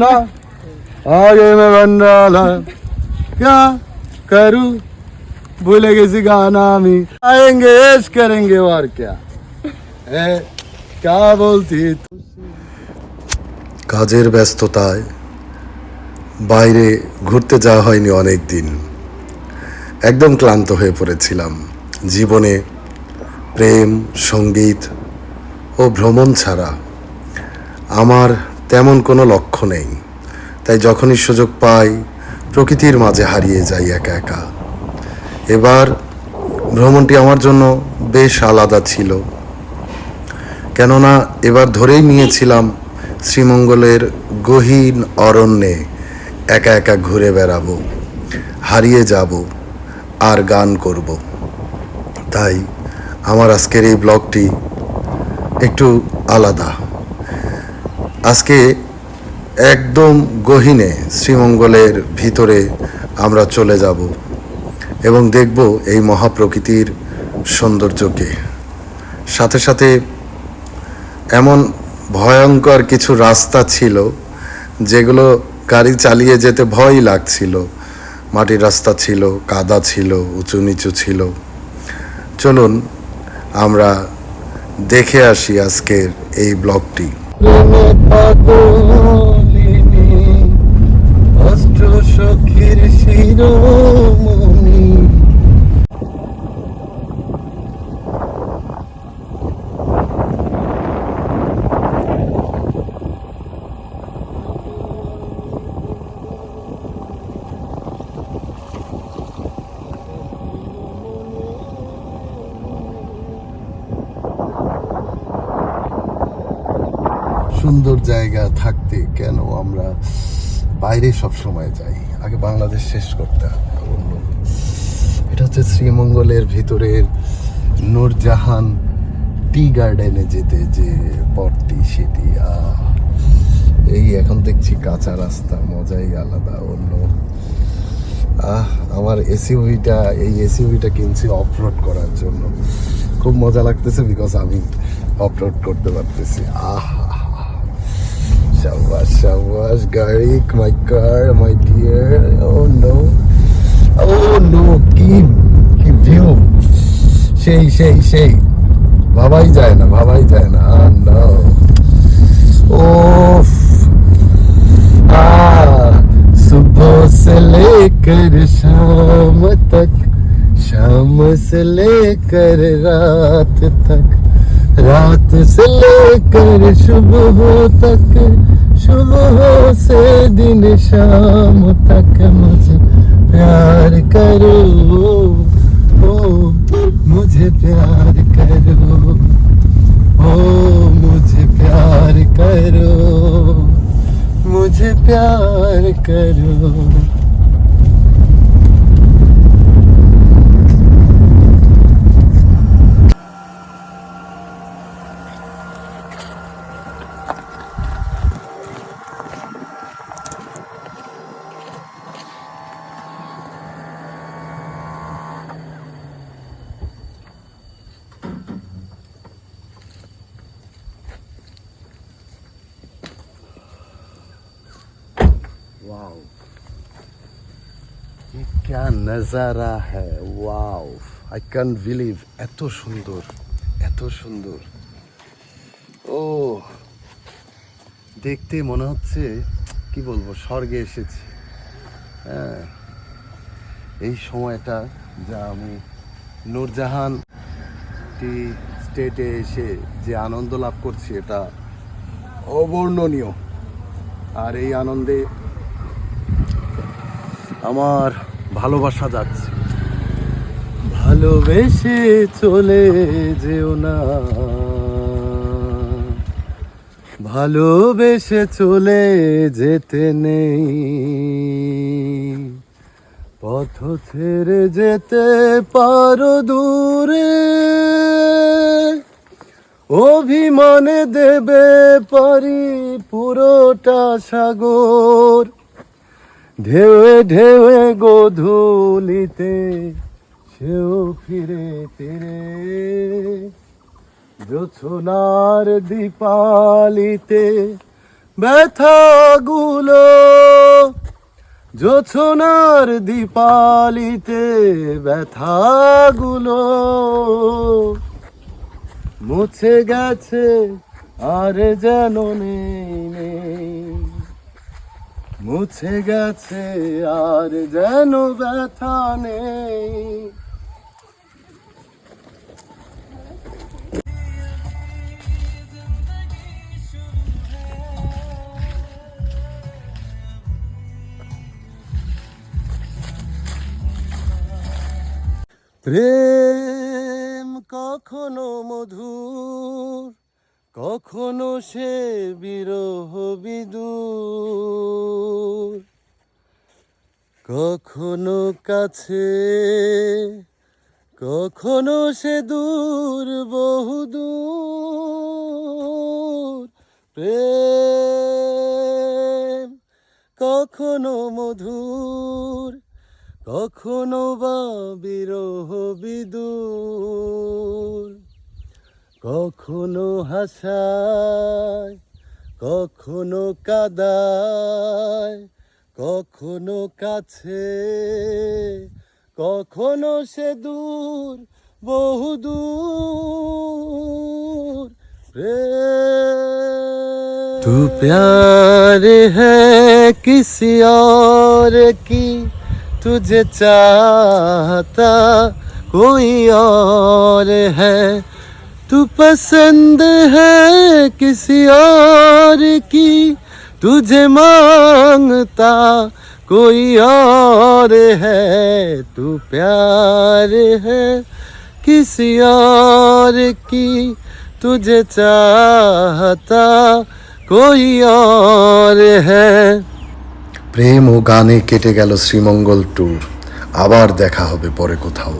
ना आगे मैं बन डाला क्या करूं भूले किसी गाना আমি आएंगे ऐश करेंगे और क्या है क्या बोलती तू কাজের ব্যস্ততায় বাইরে ঘুরতে যাওয়া হয়নি অনেক দিন একদম ক্লান্ত হয়ে পড়েছিলাম জীবনে প্রেম সঙ্গীত ও ভ্রমণ ছাড়া আমার তেমন কোনো লক্ষ্য নেই। তাই যখনই সুযোগ পাই, প্রকৃতির মাঝে হারিয়ে যাই একা একা। এবার ভ্রমণটি আমার জন্য বেশ আলাদা ছিল। কেননা এবার ধরেই নিয়েছিলাম শ্রীমঙ্গলের গহীন অরণ্যে একা একা ঘুরে বেড়াবো, হারিয়ে যাব, আর গান করব। তাই আমার আজকের এই ব্লগটি একটু আলাদা। আজকে একদম গহীনে শ্রীমঙ্গলের ভিতরে আমরা চলে যাব এবং দেখব এই মহাপ্রকৃতির সৌন্দর্যকে। সাথে সাথে এমন ভয়ঙ্কর কিছু রাস্তা ছিল যেগুলো গাড়ি চালিয়ে যেতে ভয় লাগছিল। মাটির রাস্তা ছিল, কাদা ছিল, উঁচু নিচু ছিল। চলুন আমরা দেখে আসি আজকের এই ব্লগটি। সখীর শিরোমণি সুন্দর জায়গা থাকতে কেন আমরা বাইরে সব সময় যাই? আগে বাংলাদেশ শেষ করতে হবে। অন্য এটা হচ্ছে শ্রীমঙ্গলের ভিতরের নূরজাহান টি গার্ডেনে যেতে যে পথটি, সেটি। এই এখন দেখছি কাঁচা রাস্তা, মজাই আলাদা, অন্য। আহ, আমার এসইউভিটা, এই এসইউভিটা কিনছি অফরোড করার জন্য। খুব মজা লাগতেছে বিকজ আমি অফরোড করতে পারতেছি। আহ! শাবাশ শাবাশ গাড়ি my car my dear oh no oh no কি কি ভিউ সেই সেই সেই ভাবাই যায় না ভাবাই যায় না নো ওফ Ah, सुबह से लेकर शाम तक शाम से लेकर रात तक रात से लेकर सुबह तक सुबह से दिन शाम तक मुझे प्यार करो ओ मुझे प्यार करो ओ मुझे प्यार करो मुझे प्यार करो क्या नज़ारा है ওয়াও আই ক্যান বিলিভ এত সুন্দর এত সুন্দর ও দেখতে মনে হচ্ছে কি বলবো স্বর্গে এসেছি হ্যাঁ এই সময়টা যা আমি নূরজাহান টি স্টেটে এসে যে আনন্দ লাভ করছি এটা অবর্ণনীয় আর এই আনন্দে আমার ভালোবাসা যাচ্ছে। ভালোবেসে চলে যেও না। ভালোবেসে চলে যেতে নেই। পথ ছেড়ে যেতে পারো দূরে। অভিমানে দেবে পারি পুরোটা সাগর। ঢেউয়ে ঢেউয়ে গোধূলিতে সেও ফিরে ফিরে জোছনার দীপালিতে ব্যথাগুলো জোছনার দীপালিতে ব্যথাগুলো মুছে গেছে আর যেন নেই নেই। মুছে গেছে আর যেন ব্যথা নেই। প্রেম কখনো মধুর কখনো সে বিরহ বিদূর। কখনো কাছে, কখনো সে দূর বহুদূর প্রেম কখনো মধুর, কখনো বা বিরহ বিদূর। কখনো হাসায় কখনো কাদায় কখনো কাছে কখনো সে দূর বহুদূর तू प्यार है किसी और की तुझे चाहता कोई और है तू पसंद है किसी और की तुझे मांगता कोई और है तू प्यार है किसी और की तुझे चाहता कोई और है প্রেম ও গানে কেটে গেল শ্রীমঙ্গল ট্যুর আবার দেখা হবে পরে কোথাও